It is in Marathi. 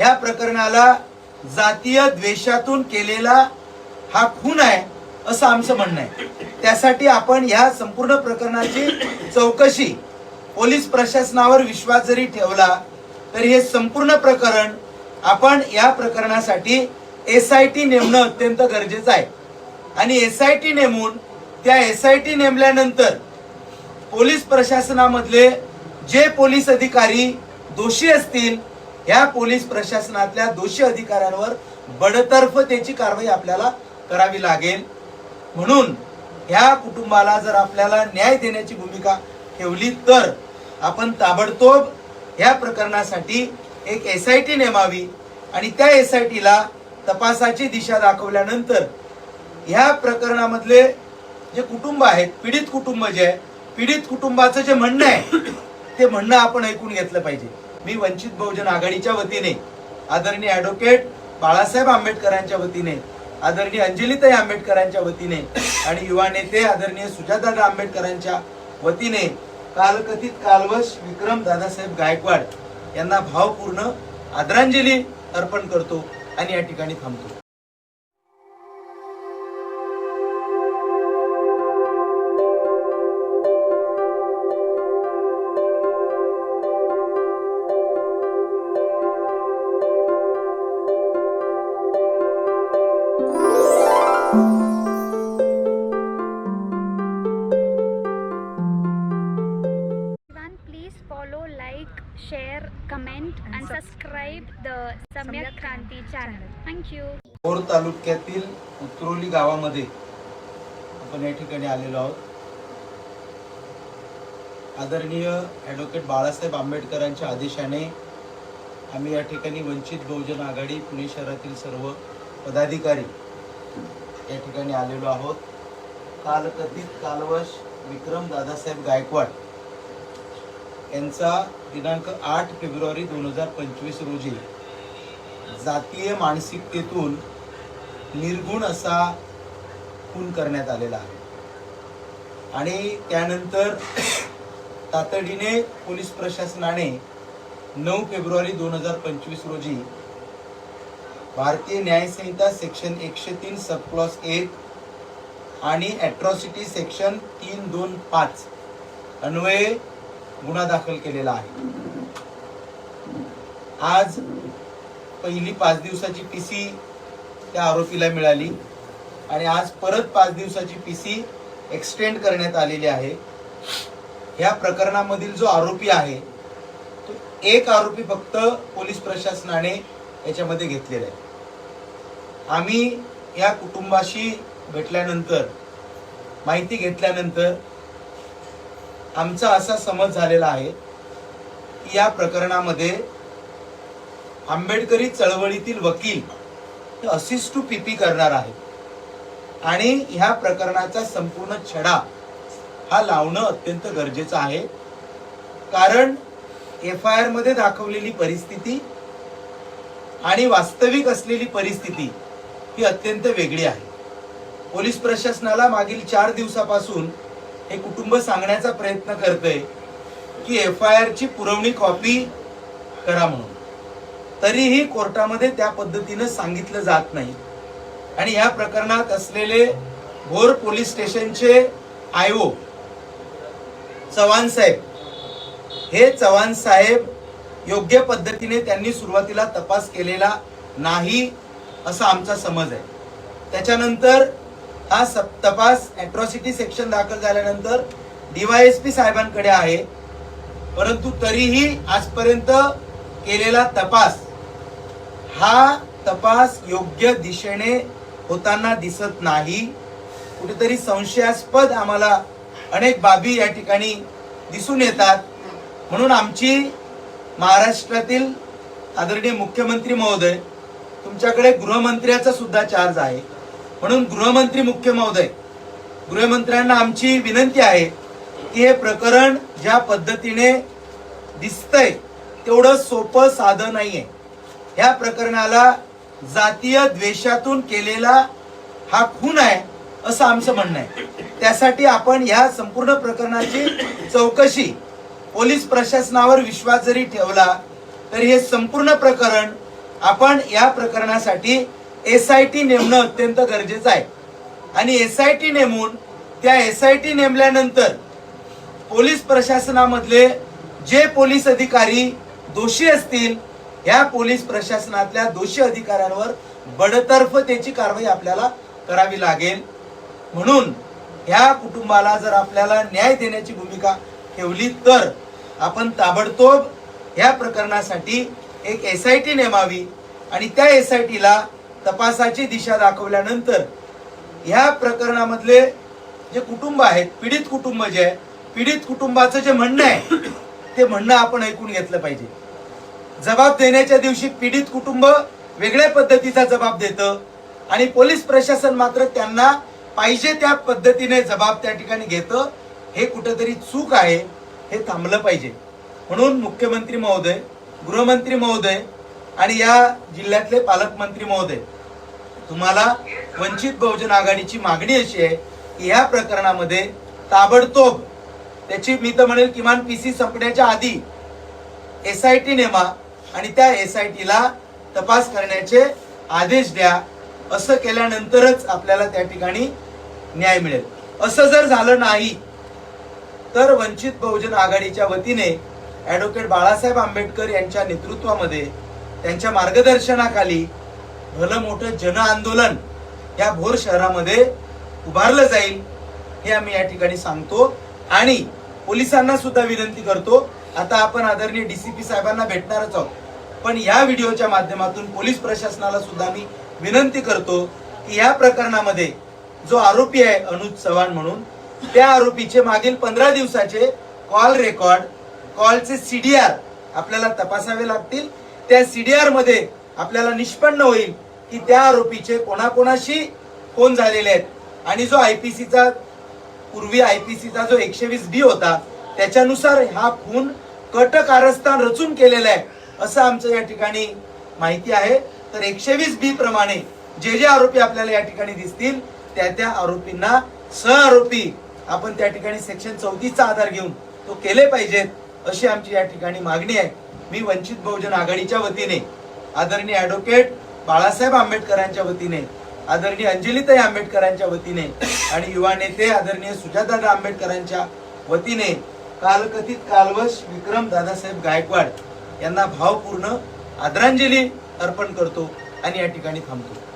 ह्या प्रकरणाला जातीय द्वेषातून केलेला हा खून आहे असं आमचं म्हणणं आहे. त्यासाठी आपण ह्या संपूर्ण प्रकरणाची चौकशी पोलीस प्रशासनावर विश्वास जरी ठेवला तरी हे संपूर्ण प्रकरण आपण या प्रकरणासाठी एस आय टी नेमणं अत्यंत गरजेचं आहे. आणि एस आय टी नेमून त्या एस आय टी नेमल्यानंतर पोलीस प्रशासनामधले जे पोलीस अधिकारी दोषी असतील ह्या पोलीस प्रशासनातल्या दोषी अधिकाऱ्यांवर बडतर्फतेची कारवाई आपल्याला करावी लागेल. म्हणून ह्या कुटुंबाला जर आपल्याला न्याय देण्याची भूमिका ठेवली तर आपण ताबडतोब ह्या प्रकरणासाठी एक एस आय टी नेमावी आणि त्या एस आय टीला तपासाची दिशा दाखवल्यानंतर ह्या प्रकरणामधले जे कुटुंब आहेत पीडित कुटुंब जे आहे पीडित कुटुंबाचं जे म्हणणं आहे ते म्हणणं आपण ऐकून घेतलं पाहिजे. मी वंचित बहुजन आघाडीच्या वतीने आदरणीय ॲडव्होकेट बाळासाहेब आंबेडकरांच्या वतीने आदरणीय अंजलीताई आंबेडकरांच्या वतीने आणि युवा नेते आदरणीय सुजातदादा आंबेडकरांच्या वतीने कालकथित कालवश विक्रम दादासाहेब गायकवाड यांना भावपूर्ण आदरांजली अर्पण करतो आणि या ठिकाणी थांबतो. Like, share, comment, and subscribe the Samyak Kranti channel. Thank you. Bhor तालुक्यातील उतरोली गावामध्ये आपण या ठिकाणी आलेलो आहोत आदरणीय ॲडव्होकेट बाळासाहेब आंबेडकरांच्या आदेशाने आम्ही या ठिकाणी वंचित बहुजन आघाडी पुणे शहरातील सर्व पदाधिकारी या ठिकाणी आलेलो आहोत कालकथित कालवश विक्रम दादासाहेब गायकवाड यांचा दिनांक आठ फेब्रुवारी दोन हजार पंचवीस रोजी जातीय मानसिकतेतून निर्गुण असा खून करण्यात आलेला आहे. आणि त्यानंतर तातडीने पोलीस प्रशासनाने नऊ फेब्रुवारी दोन हजार पंचवीस रोजी भारतीय न्यायसंहिता सेक्शन एकशे तीन सबक्लॉस एक आणि ॲट्रॉसिटी सेक्शन तीन दोन पाच अन्वये गुन्हा दाखल केलेला आहे. आज पहिली पाच दिवसाची पी सी त्या आरोपीला मिळाली आणि आज परत पाच दिवसाची पी सी एक्सटेंड करण्यात आलेली आहे. ह्या प्रकरणामधील जो आरोपी आहे तो एक आरोपी फक्त पोलीस प्रशासनाने याच्यामध्ये घेतलेला आहे. आम्ही या कुटुंबाशी भेटल्यानंतर माहिती घेतल्यानंतर आमचा असा समज झालेला आहे की या प्रकरणामध्ये आंबेडकरी चळवळीतील वकील हे असिस्ट टू पीपी करणार आहे आणि ह्या प्रकरणाचा संपूर्ण छडा हा लावणं अत्यंत गरजेचं आहे. कारण एफ आय आरमध्ये दाखवलेली परिस्थिती आणि वास्तविक असलेली परिस्थिती ही अत्यंत वेगळी आहे. पोलीस प्रशासनाला मागील चार दिवसापासून हे कुटुंब सांगण्याचा प्रयत्न करतंय की एफ आय आरची पुरवणी कॉपी करा म्हणून. तरीही कोर्टामध्ये त्या पद्धतीनं सांगितलं जात नाही. आणि या प्रकरणात असलेले भोर पोलीस स्टेशनचे आयओ चव्हाण साहेब हे चव्हाण साहेब योग्य पद्धतीने त्यांनी सुरुवातीला तपास केलेला नाही असा आमचा समज आहे. त्याच्यानंतर हा सप- तपास अॅट्रॉसिटी सेक्शन दाखल झाल्यानंतर डीवायएसपी साहेबांकडे आहे. परंतु तरीही आजपर्यंत केलेला तपास हा तपास योग्य दिशेने होताना दिसत नाही. कुठेतरी संशयास्पद आम्हाला अनेक बाबी या ठिकाणी दिसून येतात. म्हणून आमची महाराष्ट्रातील आदरणीय मुख्यमंत्री महोदय तुमच्याकडे गृहमंत्र्याचा सुद्धा चार्ज आहे. म्हणून गृहमंत्री मुख्य महोदय गृहमंत्र्यांना आमची विनंती आहे की हे प्रकरण ज्या पद्धतीने दिसतंय तेवढं सोपं साधं नाहीये. ह्या प्रकरणाला जातीय द्वेषातून केलेला हा खून आहे असं आमचं म्हणणं आहे. त्यासाठी आपण ह्या संपूर्ण प्रकरणाची चौकशी पोलीस प्रशासनावर विश्वास जरी ठेवला तरी हे संपूर्ण प्रकरण आपण या प्रकरणासाठी एस आय टी नेमणं अत्यंत गरजेचं आहे. आणि एस आय टी नेमून त्या एस आय टी नेमल्यानंतर पोलीस प्रशासनामधले जे पोलीस अधिकारी दोषी असतील या पोलीस प्रशासनातल्या दोषी अधिकाऱ्यांवर बडतर्फ त्याची कारवाई आपल्याला करावी लागेल. म्हणून ह्या कुटुंबाला जर आपल्याला न्याय देण्याची भूमिका ठेवली तर आपण ताबडतोब ह्या प्रकरणासाठी एक एस आय टी नेमावी आणि त्या एस आय टीला तपासाची दिशा दाखवल्यानंतर ह्या प्रकरणामधले जे कुटुंब आहेत पीडित कुटुंब जे आहे पीडित कुटुंबाचं जे म्हणणं आहे ते म्हणणं आपण ऐकून घेतलं पाहिजे. जबाब देण्याच्या दिवशी पीडित कुटुंब वेगळ्या पद्धतीचा जबाब देतं आणि पोलीस प्रशासन मात्र त्यांना पाहिजे त्या पद्धतीने जबाब त्या ठिकाणी घेतं. हे कुठंतरी चूक आहे हे थांबलं पाहिजे. म्हणून मुख्यमंत्री महोदय गृहमंत्री महोदय आणि या जिल्ह्यातले पालकमंत्री महोदय तुम्हाला वंचित बहुजन आघाडीची मागणी अशी आहे की या प्रकरणामध्ये ताबडतोब त्याची मी तर म्हणेल किमान पी सी संपण्याच्या आधी एस आय टी नेमा आणि त्या एस आय टीला तपास करण्याचे आदेश द्या. असं केल्यानंतरच आपल्याला त्या ठिकाणी न्याय मिळेल. असं जर झालं नाही तर वंचित बहुजन आघाडीच्या वतीने ॲडव्होकेट बाळासाहेब आंबेडकर यांच्या नेतृत्वामध्ये त्यांच्या मार्गदर्शनाखाली भलं मोठं जन आंदोलन या भोर शहरामध्ये उभारलं जाईल हे आम्ही या ठिकाणी सांगतो. आणि पोलिसांना सुद्धा विनंती करतो. आता आपण आदरणीय पी साहेबांना भेटणारच आहोत. पण या व्हिडिओच्या माध्यमातून पोलीस प्रशासनाला सुद्धा मी विनंती करतो की या प्रकरणामध्ये जो आरोपी आहे अनुज चव्हाण म्हणून त्या आरोपीचे मागील पंधरा दिवसाचे कॉल रेकॉर्ड कॉलचे सीडीआर आपल्याला तपासावे लागतील. त्या सीडीआरमध्ये आपल्याला निष्पन्न होईल की त्या आरोपीचे कोणाकोणाशी फोन झालेले आहेत. आणि जो आयपीसीचा पूर्वी आयपीसीचा जो एकशे वीस बी होता त्याच्यानुसार हा खून कट कारस्थान रचून केलेला आहे असं आमचं या ठिकाणी माहिती आहे. तर एकशे वीस बी प्रमाणे जे जे आरोपी आपल्याला या ठिकाणी दिसतील त्या त्या आरोपींना सह आरोपी आपण त्या ठिकाणी सेक्शन चौतीसचा आधार घेऊन तो केले पाहिजेत अशी आमची या ठिकाणी मागणी आहे. मी वंचित बहुजन आघाडीच्या वतीने आदरणीय ॲडव्होकेट बाळासाहेब आंबेडकरांच्या वतीने आदरणीय अंजलीताई आंबेडकरांच्या वतीने आणि युवा नेते आदरणीय सुजातदादा आंबेडकरांच्या वतीने कालकथित कालवश विक्रम दादासाहेब गायकवाड यांना भावपूर्ण आदरांजली अर्पण करतो आणि या ठिकाणी थांबतो.